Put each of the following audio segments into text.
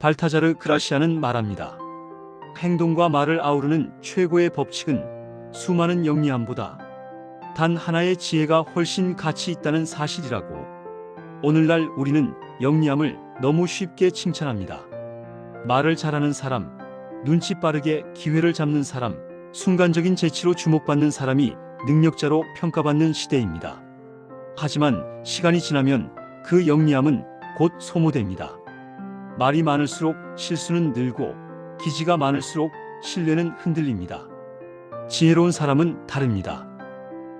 발타자르 그라시아는 말합니다. 행동과 말을 아우르는 최고의 법칙은 수많은 영리함보다 단 하나의 지혜가 훨씬 가치 있다는 사실이라고. 오늘날 우리는 영리함을 너무 쉽게 칭찬합니다. 말을 잘하는 사람, 눈치 빠르게 기회를 잡는 사람, 순간적인 재치로 주목받는 사람이 능력자로 평가받는 시대입니다. 하지만 시간이 지나면 그 영리함은 곧 소모됩니다. 말이 많을수록 실수는 늘고 기지가 많을수록 신뢰는 흔들립니다. 지혜로운 사람은 다릅니다.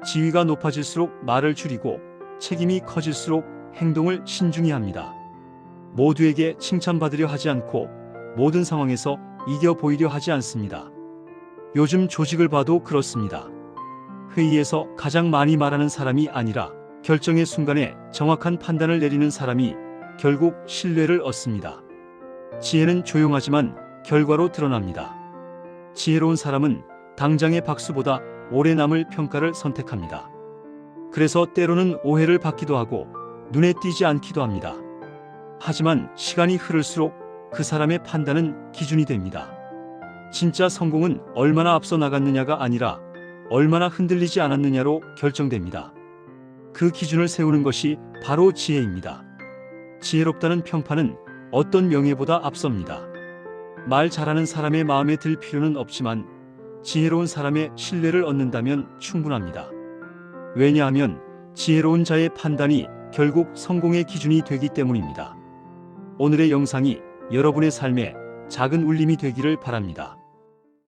지위가 높아질수록 말을 줄이고 책임이 커질수록 행동을 신중히 합니다. 모두에게 칭찬받으려 하지 않고 모든 상황에서 이겨 보이려 하지 않습니다. 요즘 조직을 봐도 그렇습니다. 회의에서 가장 많이 말하는 사람이 아니라 결정의 순간에 정확한 판단을 내리는 사람이 결국 신뢰를 얻습니다. 지혜는 조용하지만 결과로 드러납니다. 지혜로운 사람은 당장의 박수보다 오래 남을 평가를 선택합니다. 그래서 때로는 오해를 받기도 하고 눈에 띄지 않기도 합니다. 하지만 시간이 흐를수록 그 사람의 판단은 기준이 됩니다. 진짜 성공은 얼마나 앞서 나갔느냐가 아니라 얼마나 흔들리지 않았느냐로 결정됩니다. 그 기준을 세우는 것이 바로 지혜입니다. 지혜롭다는 평판은 어떤 명예보다 앞섭니다. 말 잘하는 사람의 마음에 들 필요는 없지만 지혜로운 사람의 신뢰를 얻는다면 충분합니다. 왜냐하면 지혜로운 자의 판단이 결국 성공의 기준이 되기 때문입니다. 오늘의 영상이 여러분의 삶에 작은 울림이 되기를 바랍니다.